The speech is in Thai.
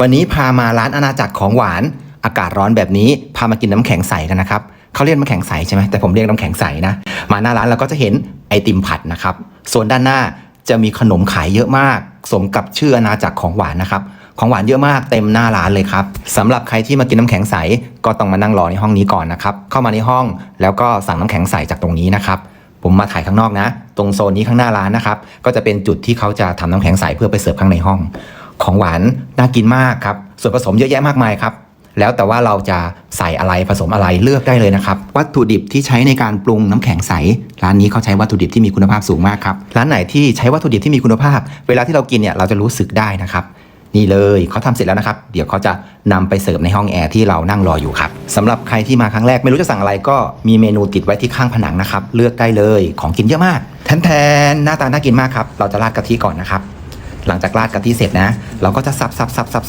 วันนี้พามาร้านอาณาจักรของหวาน อากาศร้อนแบบนี้พามากินน้ำแข็งใสกันนะครับเขาเรียกน้ำแข็งใสใช่ไหมแต่ผมเรียกน้ำแข็งใสนะ มาหน้าร้านเราก็จะเห็นไอติมผัดนะครับส่วนด้านหน้าจะมีขนมขายเยอะมาก สมกับชื่ออาณาจักรของหวานนะครับของหวานเยอะมากเต็มหน้าร้านเลยครับสำหรับใครที่มากินน้ำแข็งใสก็ต้องมานั่งรอในห้องนี้ก่อนนะครับเข้ามาในห้องแล้วก็สั่งน้ำแข็งใสจากตรงนี้นะครับผมมาถ่ายข้างนอกนะ ตรงโซนนี้ข้างหน้าร้านนะครับก็จะเป็นจุดที่เขาจะทำน้ำแข็งใสเพื่อไปเสิร์ฟข้างในห้อง ของหวานน่ากินมากครับ ส่วนผสมเยอะแยะมากมายครับ แล้วแต่ว่าเราจะใส่อะไรผสมอะไรเลือกได้เลยนะครับ วัตถุดิบที่ใช้ในการปรุงน้ำแข็งใส ร้านนี้เขาใช้วัตถุดิบที่มีคุณภาพสูงมากครับร้านไหนที่ใช้วัตถุดิบที่มีคุณภาพ เวลาที่เรากินเนี่ยเราจะรู้สึกได้นะครับนี่เลยเขาทำเสร็จแล้วนะครับ เดี๋ยวเขาจะนำไปเสิร์ฟในห้องแอร์ที่เรานั่งรออยู่ครับสำหรับใครที่มาครั้งแรกไม่รู้จะสั่งอะไรก็มีเมนูติดไว้ที่ข้างผนังนะครับ เลือกได้เลยของกินเยอะมากแทนๆหน้าตาน่ากินมากครับ เราจะราดกะทิก่อนนะครับ หลังจากราดกะทิเสร็จนะ เราก็จะสับซับซับซับซับ